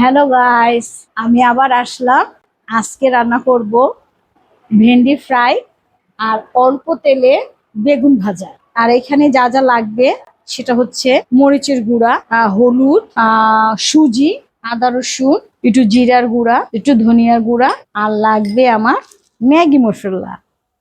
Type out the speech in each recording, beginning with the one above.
Hello guys আমি আবার আসলাম। আজকে রান্না করব ভেন্ডি ফ্রাই আর অল্প তেলে বেগুন ভাজা। আর এখানে যা যা লাগবে সেটা হচ্ছে মরিচের গুঁড়া হলুদ সুজি, আদা রসুন, একটু জিরার গুঁড়া, একটু ধনিয়ার গুঁড়া আর লাগবে আমার ম্যাগি মশলা।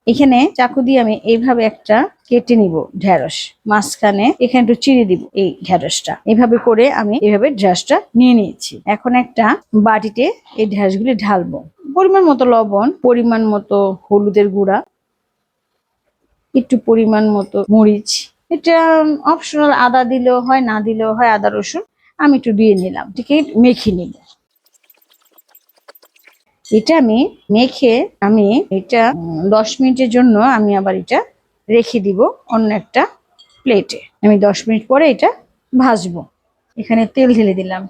এখানে চাকু দিয়ে আমি এইভাবে একটা কেটে নিব ঢেঁড়স। মাঝখানে এখানে একটু চিড়ে দিব এই ঢেঁড়সটা। এইভাবে করে আমি এইভাবে ঢেঁড়সটা নিয়ে নিয়েছি। এখন একটা বাটিতে এই ঢেঁড়সগুলি ঢালবো। পরিমাণ মতো লবণ, পরিমাণ মতো হলুদের গুঁড়া, একটু পরিমাণ মতো মরিচ। এটা অপশনাল আদা দিলেও হয়, না দিলেও হয়, আদা রসুন আমি একটু দিয়ে নিলাম। এটাকে মেখে নিব। এটা আমি মেখে আমি এটা দশ মিনিটের জন্য আমি আবার এটা রেখে দিব অন্য একটা প্লেটে। আমি দশ মিনিট পরে এটা ভাজবো। এখানে তেল ঢেলে দিলাম।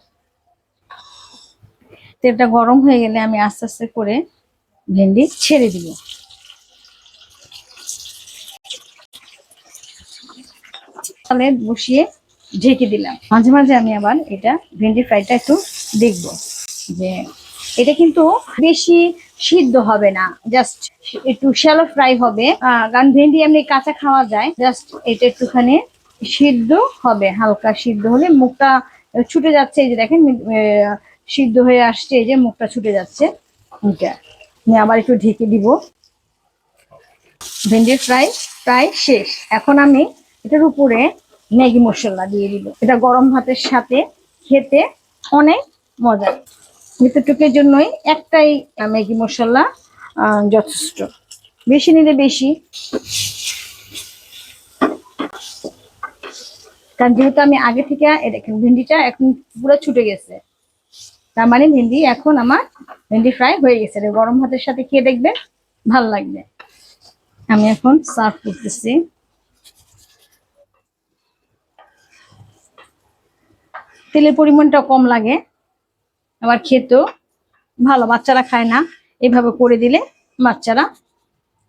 তেলটা গরম হয়ে গেলে আমি আস্তে আস্তে করে ভেন্ডি ছেড়ে দিব। তাহলে বসিয়ে ঢেকে দিলাম। মাঝে মাঝে আমি আবার এটা ভেন্ডি ফ্রাইটা একটু দেখব যে এটা কিন্তু বেশি সিদ্ধ হবে না জাস্ট একটু শ্যালো ফ্রাই হবে। কারণ ভেন্ডি এমনি কাঁচা খাওয়া যায় জাস্ট এটা একটুখানি সিদ্ধ হবে, হালকা সিদ্ধ হলে মুখটা ছুটে যাচ্ছে, এই যে দেখেন সিদ্ধ হয়ে আসছে, এই যে মুখটা ছুটে যাচ্ছে। এটা আমি আবার একটু ঢেকে দিব। ভেন্ডির ফ্রাই প্রায় শেষ। এখন আমি এটার উপরে ম্যাগি মশলা দিয়ে দিব। এটা গরম ভাতের সাথে খেতে অনেক মজা। এতটুকুর জন্যই একটাই ম্যাগি মশলা যথেষ্ট। বেশি নিলে বেশি। কারণ যেহেতু আমি আগে থেকে দেখেন, ভেন্ডিটা এখন পুরো ছুটে গেছে। তার মানে ভেন্ডি এখন আমার, ভেন্ডি ফ্রাই হয়ে গেছে। গরম ভাতের সাথে খেয়ে দেখবেন, ভালো লাগবে। আমি এখন সার্ভ করতেছি। তেলের পরিমাণটা কম লাগে। আবার খেতেও ভালো, বাচ্চারা খায় না। এভাবে করে দিলে বাচ্চারা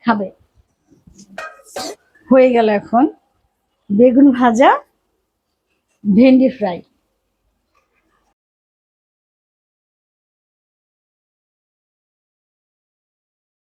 খাবে। হয়ে গেল এখন বেগুন ভাজা, ভেন্ডি ফ্রাই।